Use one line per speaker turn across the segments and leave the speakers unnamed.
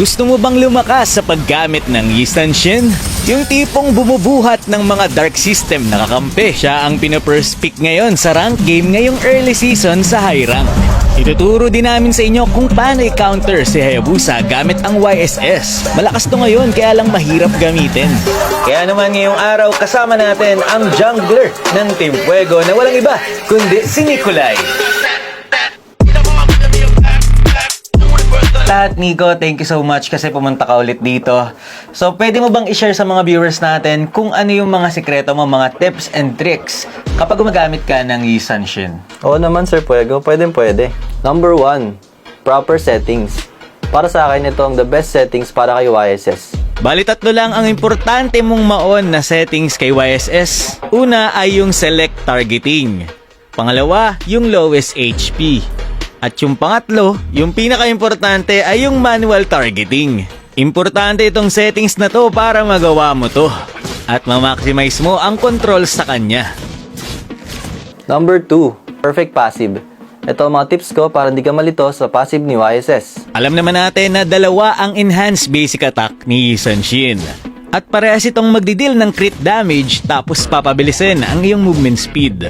Gusto mo bang lumakas sa paggamit ng Yistan Shin? Yung tipong bumubuhat ng mga dark system na kakampi. Siya ang pinapirst pick ngayon sa rank game ngayong early season sa high rank. Ituturo din namin sa inyo kung paano i-counter si Hayabusa gamit ang YSS. Malakas to ngayon kaya lang mahirap gamitin. Kaya naman ngayong araw kasama natin ang jungler ng Team Fuego na walang iba kundi si Nikolai. Lahat, Nico, thank you so much kasi pumunta ka ulit dito. So, pwede mo bang i-share sa mga viewers natin kung ano yung mga sikreto mo, mga tips and tricks kapag gumagamit ka ng Yisan Shin?
Oo naman, Sir Puego. Pwede, pwede. Number one, proper settings. Para sa akin, ito ang the best settings para kay YSS.
Bali tatlo lang ang importante mong maon na settings kay YSS. Una ay yung select targeting. Pangalawa, yung lowest HP. At yung pangatlo, yung pinaka-importante ay yung manual targeting. Importante itong settings na to para magawa mo to. At ma-maximize mo ang control sa kanya.
Number two, perfect passive. Ito ang mga tips ko para hindi ka malito sa passive ni YSS.
Alam naman natin na dalawa ang enhanced basic attack ni Sun Shin. At parehas itong magdidil ng crit damage tapos papabilisin ang iyong movement speed.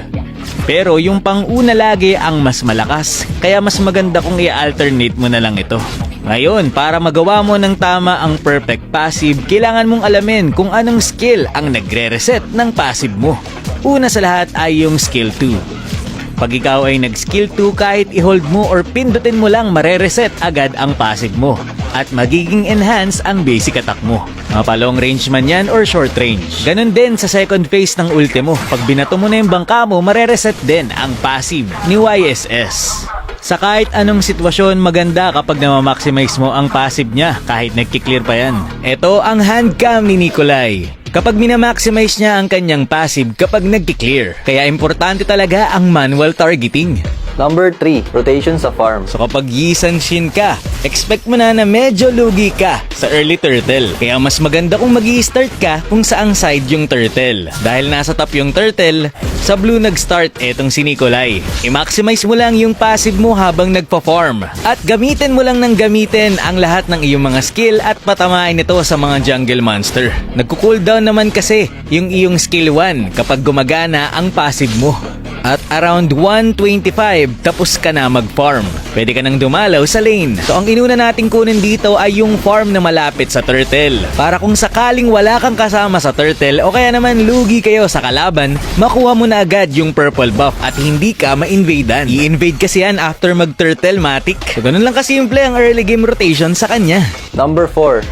Pero yung pang-una lagi ang mas malakas, kaya mas maganda kung i-alternate mo na lang ito. Ngayon, para magawa mo ng tama ang perfect passive, kailangan mong alamin kung anong skill ang nagre-reset ng passive mo. Una sa lahat ay yung skill 2. Pag ikaw ay nag-skill 2 kahit i-hold mo or pindutin mo lang marereset agad ang passive mo at magiging enhance ang basic attack mo. Mapa long range man yan or short range. Ganon din sa second phase ng ulti mo. Pag binato mo na yung bangka mo, marereset din ang passive ni YSS. Sa kahit anong sitwasyon, maganda kapag na-maximize mo ang passive niya kahit nagkiklear pa yan. Ito ang handcam ni Nikolai. Kapag minamaximize niya ang kanyang passive kapag nagki-clear. Kaya importante talaga ang manual targeting.
Number three, rotation sa farm.
So kapag yisan shin ka, expect mo na na medyo lugi ka sa early turtle. Kaya mas maganda kung mag start ka kung saang side yung turtle. Dahil nasa top yung turtle, sa blue nag-start etong si Nikolai. I-maximize mo lang yung passive mo habang nagpa-farm. At gamitin mo lang ng gamitin ang lahat ng iyong mga skill at patamain ito sa mga jungle monster. Nagko-cooldown naman kasi yung iyong skill 1 kapag gumagana ang passive mo. At around 125, tapos ka na mag-farm. Pwede ka nang dumalaw sa lane. So ang inuna nating kunin dito ay yung farm na malapit sa turtle. Para kung sakaling wala kang kasama sa turtle o kaya naman lugi kayo sa kalaban, makuha mo na agad yung purple buff at hindi ka ma-invadean. I-invade kasi yan after mag-turtle matic. So ganun lang kasimple ang early game rotation sa kanya.
Number four,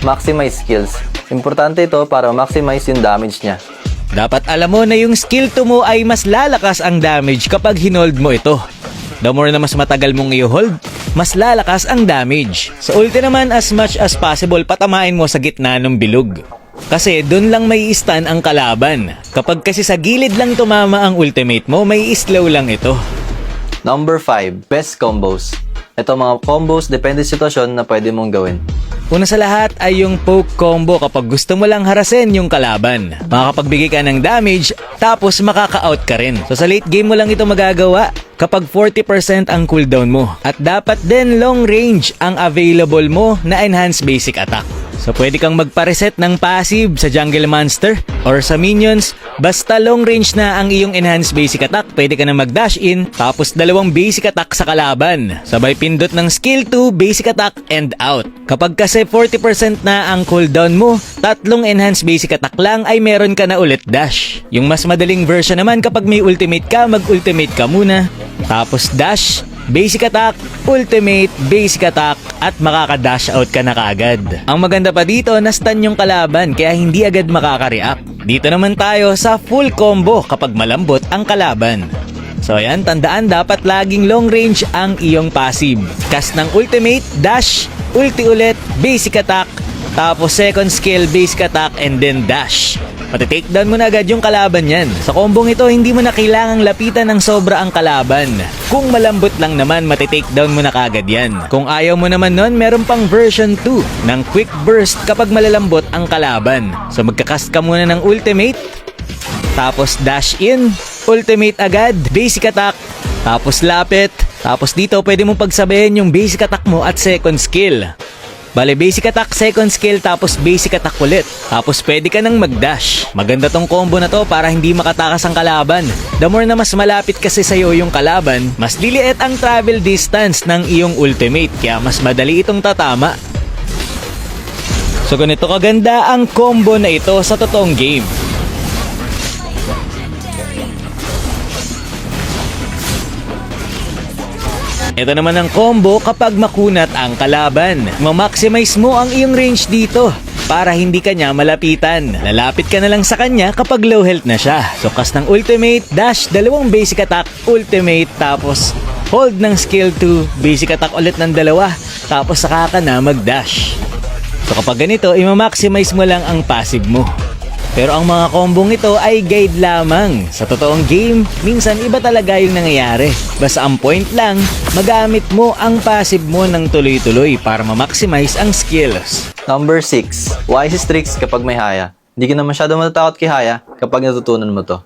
maximize skills. Importante ito para maximize yung damage niya.
Dapat alam mo na yung skill to mo ay mas lalakas ang damage kapag hinold mo ito. The more na mas matagal mong i-hold, mas lalakas ang damage. Sa ulti naman as much as possible patamain mo sa gitna ng bilog. Kasi doon lang may stun ang kalaban. Kapag kasi sa gilid lang tumama ang ultimate mo, may slow lang ito.
Number five, best combos. Ito mga combos depende sa sitwasyon na pwede mong gawin.
Una sa lahat ay yung poke combo kapag gusto mo lang harasin yung kalaban. Makakapagbigay ka ng damage, tapos makaka-out ka rin. So sa late game mo lang ito magagawa kapag 40% ang cooldown mo. At dapat din long range ang available mo na enhanced basic attack. So pwede kang magpa-reset ng passive sa jungle monster or sa minions. Basta long range na ang iyong enhanced basic attack, pwede ka na mag-dash in tapos dalawang basic attack sa kalaban. Sabay pindot ng skill 2, basic attack, and out. Kapag kasi 40% na ang cooldown mo, tatlong enhanced basic attack lang ay meron ka na ulit dash. Yung mas madaling version naman kapag may ultimate ka, mag-ultimate ka muna. Tapos dash, basic attack, ultimate, basic attack, at makaka-dash out ka na kaagad. Ang maganda pa dito, na-stun yung kalaban kaya hindi agad makaka-react. Dito naman tayo sa full combo kapag malambot ang kalaban. So ayan, tandaan dapat laging long range ang iyong passive. Cast ng ultimate, dash, ulti ulit, basic attack, tapos second skill, basic attack, and then dash. Mati-takedown mo na agad yung kalaban yan. Sa kombong ito, hindi mo na kailangang lapitan ng sobra ang kalaban. Kung malambot lang naman, mati-takedown mo na kagad yan. Kung ayaw mo naman nun, meron pang version 2 ng quick burst kapag malalambot ang kalaban. So magkakast ka muna ng ultimate, tapos dash in, ultimate agad, basic attack, tapos lapit, tapos dito pwede mong pagsabayin yung basic attack mo at second skill. Bale, basic attack, second skill, tapos basic attack ulit. Tapos pwede ka nang mag-dash. Maganda tong combo na to para hindi makatakas ang kalaban. The more na mas malapit kasi sa'yo yung kalaban, mas liliit ang travel distance ng iyong ultimate, kaya mas madali itong tatama. So ganito kaganda ang combo na ito sa totoong game. Ito naman ang combo kapag makunat ang kalaban. Ma-maximize mo ang iyong range dito para hindi ka niya malapitan. Lalapit ka na lang sa kanya kapag low health na siya. So cast ng ultimate, dash, dalawang basic attack, ultimate, tapos hold ng skill 2, basic attack ulit ng dalawa, tapos saka ka na mag-dash. So kapag ganito, ima-maximize mo lang ang passive mo. Pero ang mga kombong ito ay guide lamang. Sa totoong game, minsan iba talaga yung nangyayari. Basta ang point lang, magamit mo ang passive mo ng tuloy-tuloy para ma-maximize ang skills.
Number 6. Wisest tricks kapag may haya. Hindi ka na masyado matatakot kay haya kapag natutunan mo to.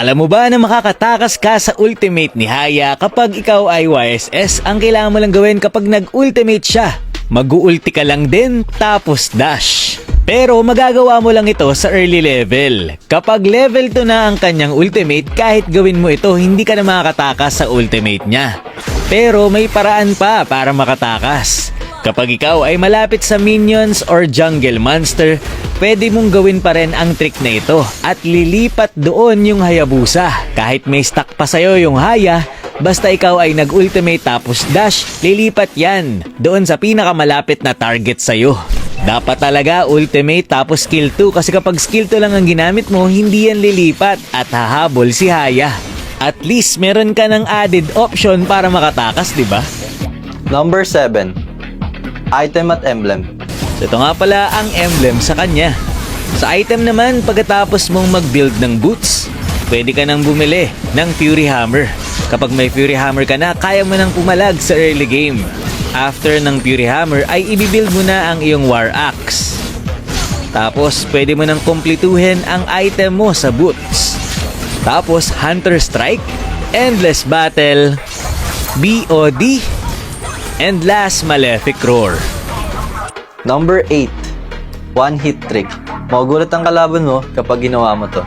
Alam mo ba na makakatakas ka sa ultimate ni Haya kapag ikaw ay YSS? Ang kailangan mo lang gawin kapag nag-ultimate siya. Mag-ulti ka lang din, tapos dash. Pero magagawa mo lang ito sa early level. Kapag level 2 na ang kanyang ultimate, kahit gawin mo ito, hindi ka na makakatakas sa ultimate niya. Pero may paraan pa para makatakas. Kapag ikaw ay malapit sa minions or jungle monster, pwede mong gawin pa rin ang trick na ito at lilipat doon yung Hayabusa. Kahit may stack pa sa'yo yung Haya, basta ikaw ay nag-ultimate tapos dash, lilipat yan doon sa pinakamalapit na target sa'yo. Dapat talaga ultimate tapos skill 2 kasi kapag skill 2 lang ang ginamit mo, hindi yan lilipat at hahabol si Haya. At least meron ka ng added option para makatakas, di ba?
Number 7. Item at emblem.
So ito nga pala ang emblem sa kanya. Sa item naman, pagkatapos mong mag-build ng boots, pwede ka nang bumili ng Fury Hammer. Kapag may Fury Hammer ka na, kaya mo nang pumalag sa early game. After ng Fury Hammer ay ibibuild mo na ang iyong War Axe. Tapos, pwede mo nang kumpletuhin ang item mo sa boots. Tapos, Hunter Strike, Endless Battle, BOD, and last, Malefic Roar.
Number 8. One hit trick. Magugulat ang kalaban mo kapag ginawa mo to.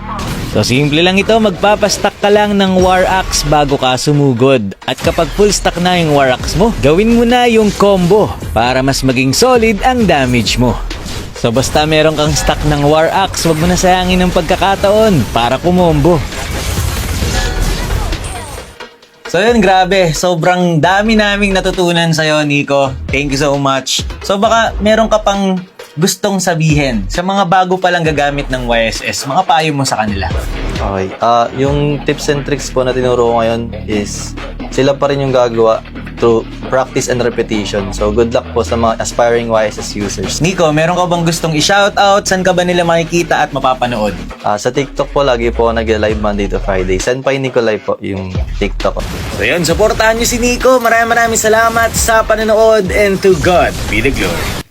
So simple lang ito, magpapastack ka lang ng War Axe bago ka sumugod. At kapag full stack na yung War Axe mo, gawin mo na yung combo para mas maging solid ang damage mo. So basta meron kang stack ng War Axe, wag mo na sayangin ng pagkakataon para kumombo. So yun, grabe. Sobrang dami naming natutunan sa'yo, Nico. Thank you so much. So baka meron ka pang gustong sabihin sa mga bago pa lang gagamit ng YSS, mga payo mo sa kanila.
Okay. Ah, yung tips and tricks po na tinuro ko ngayon is sila pa rin yung gagawa through practice and repetition. So, good luck po sa mga aspiring YSS users.
Nico, meron ka bang gustong i-shoutout? Saan ka ba nila makikita at mapapanood?
Ah, sa TikTok po, lagi po nag-live Monday to Friday. Senpai Nicolay po yung TikTok ko.
So yun, supportahan niyo si Nico. Maraming maraming salamat sa panonood and to God be the glory.